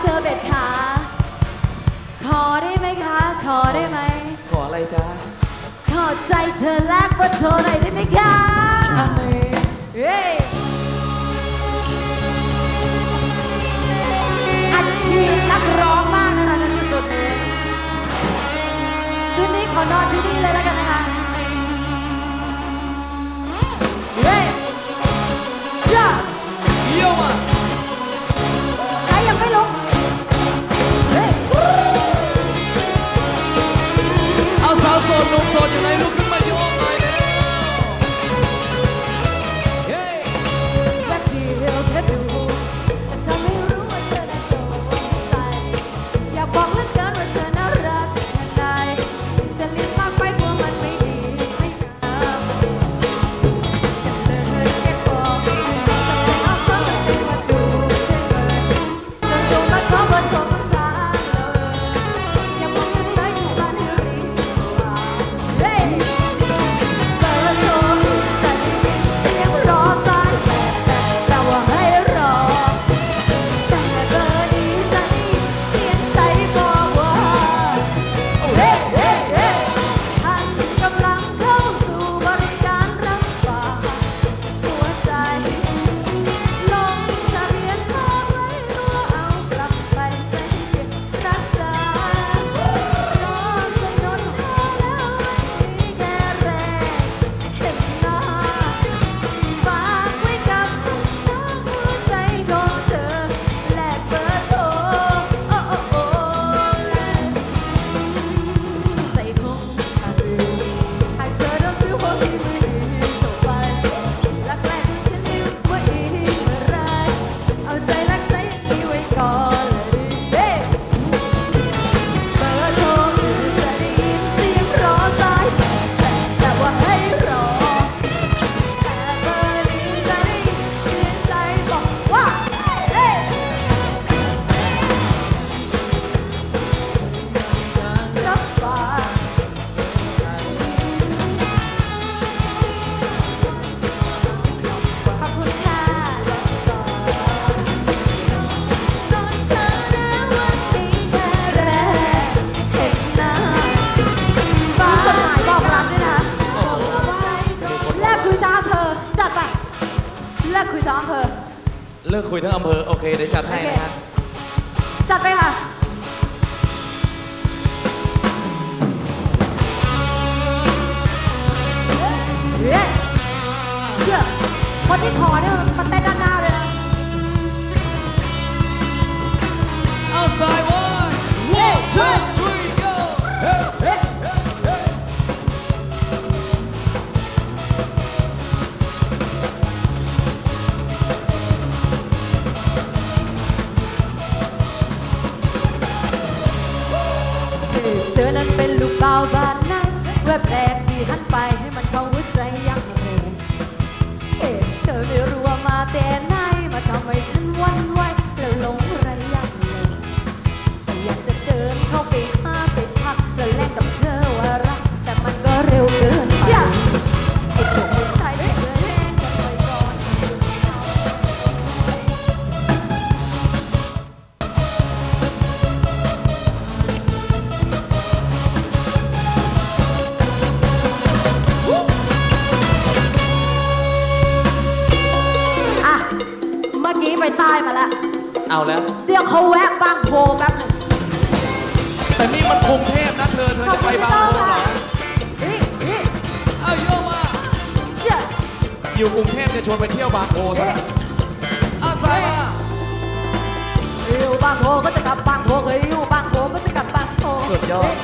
เชอร์เบตคะขอได้ไหมคะ ขอได้ไหม ขออะไรจ๊ะขอใจเธอแลกเบอรโทรหน่อยได้ไหมคะอะไรเฮ้ยอาชีพนักร้องมากนะคะณจุดๆนี้คืนนี้ขอนอนที่นี่เลยแล้วกันนะ มาเต้ธอนั้นเป็นลูกเบาวบ้านนั้นเพื่อแปลกที่หันไป ชวนไปเที่ยวบางโพซะแล้วเอาสายมาอยู่บางโพก็จะกลับบางโพเคยอยู่บางโพก็จะกลับบางโพ สุดยอด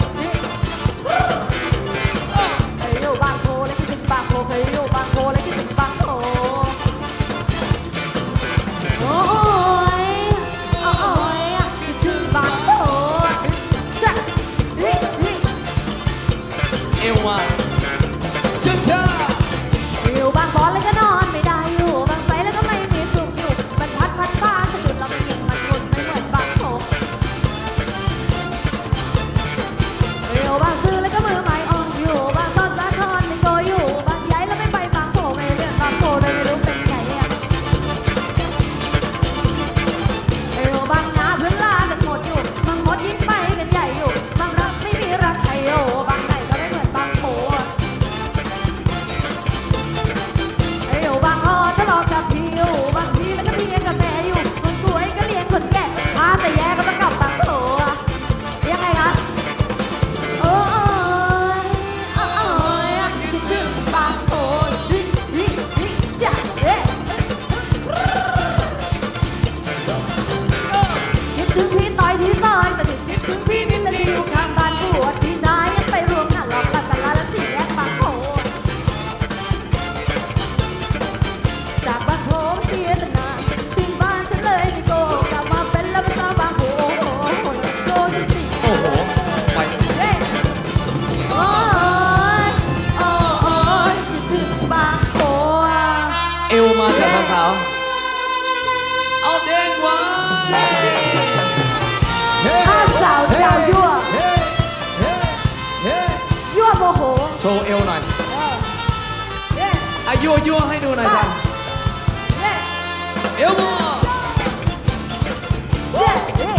ย้อายุยั่วให้ดูหน่อยจ้ะเย้เอวมาเย้เย้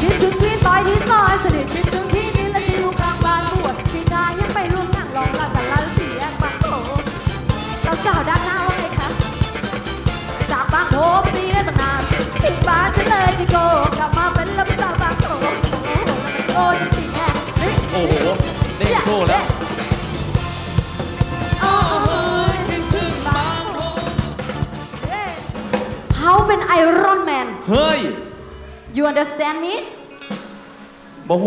คิดถึงพี่ต่อยที่ซอยสนิทคิดถึงพี่นี่และที่อยู่ข้างบ้านปวดพี่ชายยังไปร่วมงานลองลาแต่ละสี่แยกบางโพเราสาวด้านหน้าว่าไงคะจากบางโพเสียตั้งนานถึงบ้านฉันเลยพี่โกกลับมาเป็นลำ เขาเป็นไอรอนแมนเฮ้ย you understand me บ่โห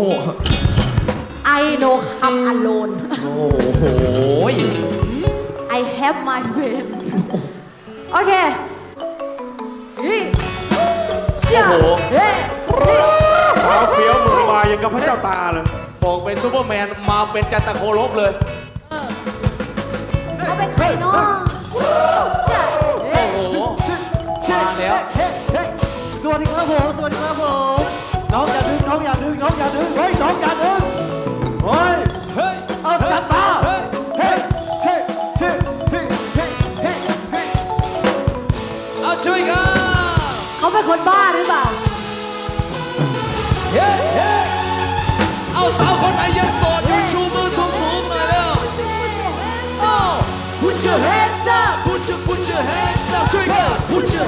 I know come alone โอ้โห I have my friend โอเคเฮ้ยเชี่ยโอ้โห เฮ้ยเฮ้ยสาวเฟี้ยวมือมายังกับพระเจ้าตาเลย บอกเป็นซูเปอร์แมนมาเป็นจันตะโคลบเลย เขาเป็นใครเนาะเชี่ยเฮ้ยโอ้โห มาแล้วเฮ้เฮ้สวัสดีครับผม สวัสดีครับผม น้องอย่าดึง น้องอย่าดึง น้องอย่าดึง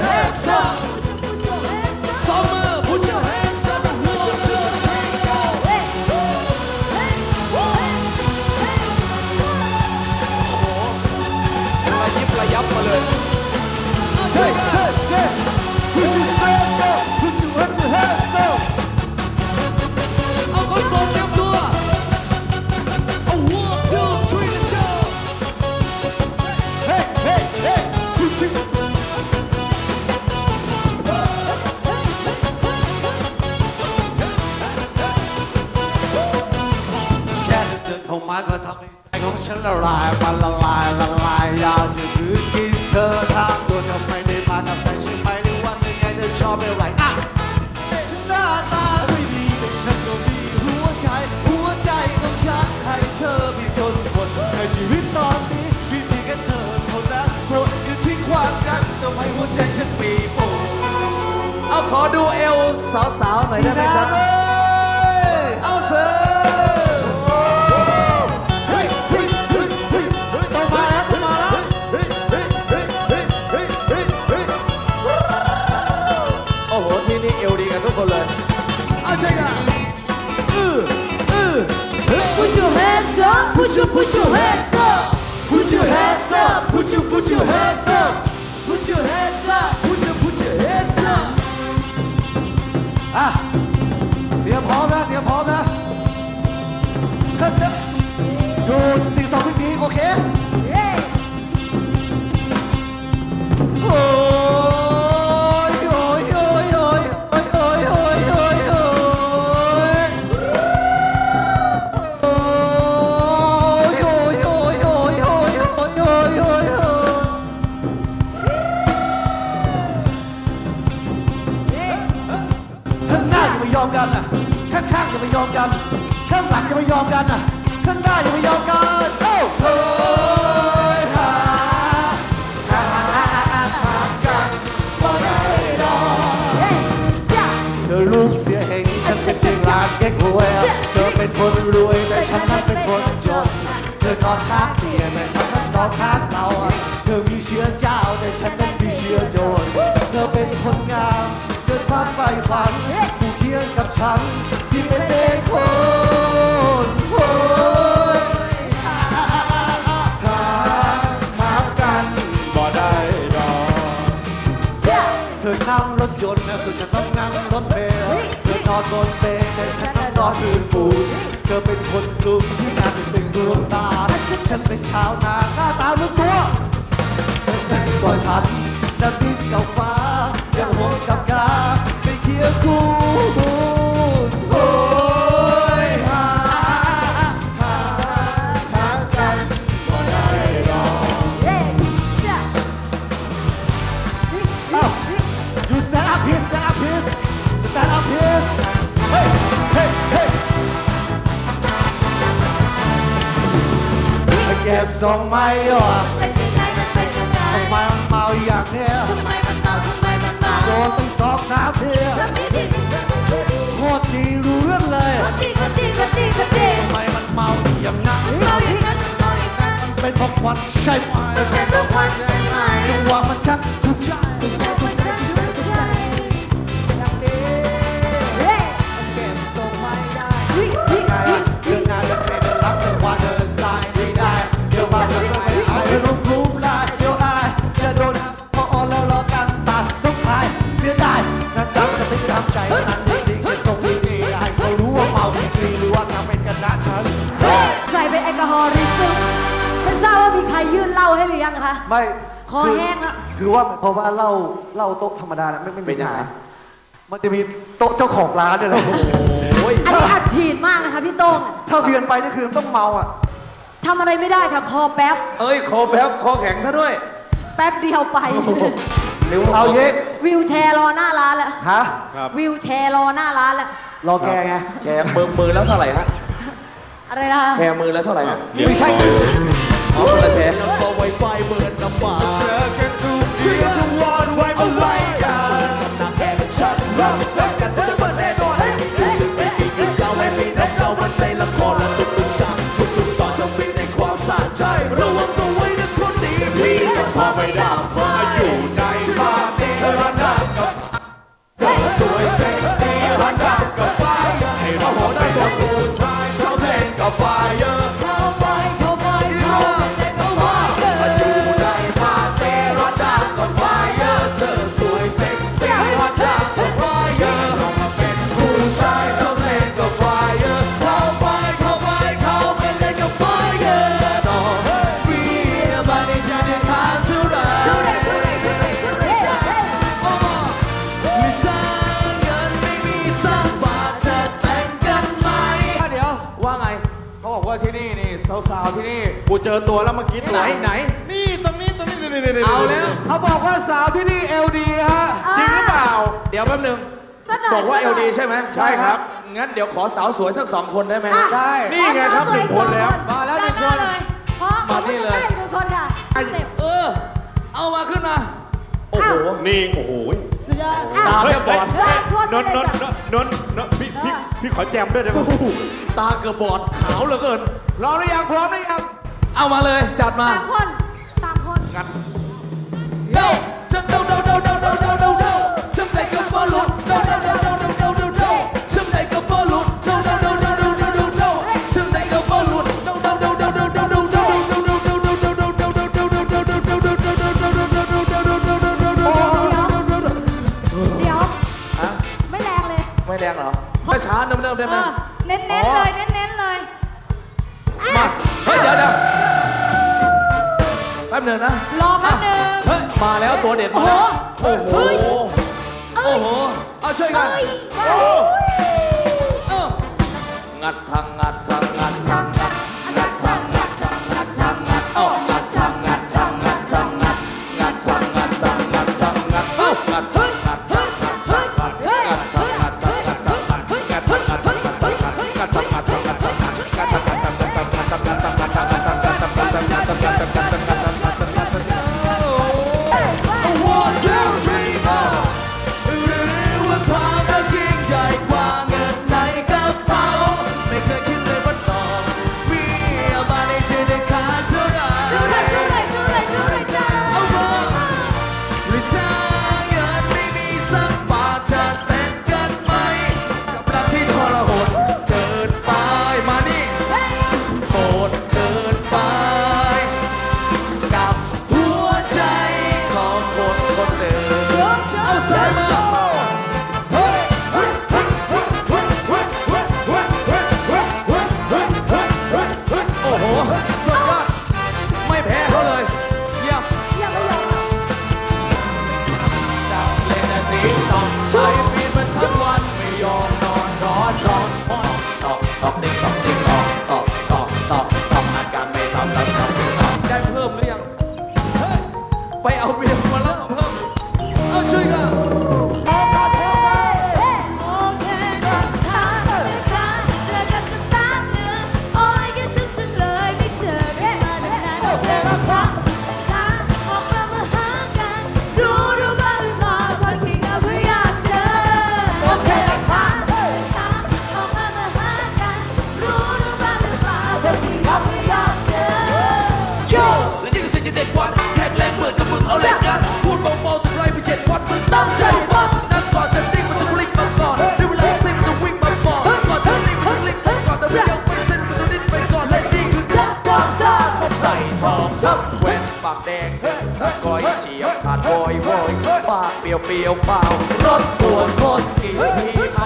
hands up, ละลายมันละลายละลายอยากจะคืนกินเธอทางตัวทำไมได้มากับแต่ใช่ไหมในวันยังไงเธอชอบอะไรอะหน้าตาไม่ดีแต่ฉันก็มีหัวใจ หัวใจของฉันให้เธอเพียงคนหมดในชีวิตตอนนี้มีเพียงแค่เธอเท่านั้นโปรดอย่าทิ้งความกันทำให้หัวใจฉันปีโป้เอาขอดูเอวสาวๆหน่อยได้ไหมจ๊ะ Put your Put your hands up Put your hands up Put your Put your hands up Put your hands up Put your put your hands up อ่ะเตรียมพร้อมนะเตรียมพร้อมนะขึ้นนะอยู่สี่สองวิปีโอเค ความใฝ่ฝันผู้เคียงกับฉัน ที่เป็นเด็กคนโอ้ยหาหากันบ่ได้ดอกเธอนั่งรถยนต์นะส่วนฉันต้องนั่งรถเมล์เธอนอนบนเปลแต่ฉันต้องนอนพื้นปูนเธอเป็นคนกรุงที่น้าเป็นตึงดวงตา ฉันเป็นชาวนาหน้าตาลึกตัวเธอแก่กว่าฉันจะดินกับฟ้ายังหงกับกา ไม่เคียงคู่โอ้ยหาหาหากัน Hey 下เอ้า You stand up here stand up here stand up here Hey hey hey เก็บทรงไม่ย่อเป็นยังไงมันเป็นยังไงทำไมมันเมาอย่างเนี้ยทำไมมันเมาทำไมมันเมา โดนไปสอง เป็นเพราะควันใช่ไหมเป็นเพราะควันใช่ไหมจังหวะมันชักทุกใจ ให้หรือยังคะ ไม่คอแห้งอะคือว่าเพราะว่าเหล้าเหล้าโต๊ะธรรมดาน่ะไม่ไม่เป็มีนยังปัญไงหามันจะมีโต๊ะเจ้าของร้านเนี่ยแหละโอ้ยอันนี้อัดฉีดมากนะคะพี่โต้งถ้าเวียนไปนี่คือต้องเมาอะทำอะไรไม่ได้ค่ะ คอแป๊บ เอ้ยคอแป๊บคอแข็งซะด้วย แป๊บเดียวไปเร็วเอาเย็กวิวแชร์รอหน้าร้านแล้วฮะวิวแชร์รอหน้าร้านแล้วรอแกไงแชร์มือมือแล้วเท่าไหร่ฮะอะไรนะคะแชร์มือแล้วเท่าไหร่ฮะไม่ใช่ อ๋อคนละแชร์เอาไว้ไปเบิร์นน้ำหมาเจอกันทุกเชียร์ทุกวันไว้เอาไว้กัน สาวๆที่นี่ กูเจอตัวแล้วเมื่อกี้ไหนไหน นี่ตรงนี้ตรงนี้นี่นี่นี่เอาแล้ว เขาบอกว่าสาวที่นี่เอลดีนะฮะ จริงหรือเปล่า เดี๋ยวแป๊บนึงสัหน่ยบอกว่าสัเอลหน่ดียใช่ไหมใช่ครับ งั้นเดี๋ยวขอสาวสวยสักสองคนได้ไหม อะฮะได้ นี่ไงครับหนึ่งคนแล้ว มาแล้วหนึ่งคนด้าาเลยเพราะมานี่เลยได้หนึ่งคนค่ะสเต็ปเออ เอามาขึ้นมา โอ้โห นี่โอ้โหเสืออะตามเรียบร้อยเฮ้ยทวนนไปนเลยนนจ้ะนนนนพี่พี่พี่ขอแจมด้วยได้ไหม ตาเกือบบอดขาวเหลือเกินพ ร้อมหรือยังพร้อมหรือยังเอามาเลยจัดมา สามคนสามคนเด ซับแว่นปากแดงเฮ้สะกอยเสียบขาดโอยโอยปากเปียวเปียวเปล่ารถปวดรถกี่ทีไม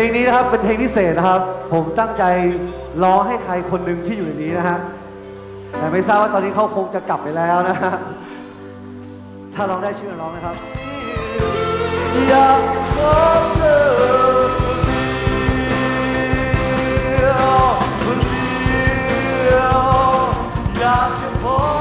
ลงนี้นะครับเป็นเพลงพิเศษนะครับ ผมตั้งใจร้องให้ใครคนหนึ่งที่อยู่ในนี้นะฮะแต่ไม่ทราบว่าตอนนี้เขาคงจะกลับไปแล้วนะฮะถ้าร้องได้ชื่อร้องนะครับอยากจะพบเธอคนเดียวคนเดียวอยากจะพบ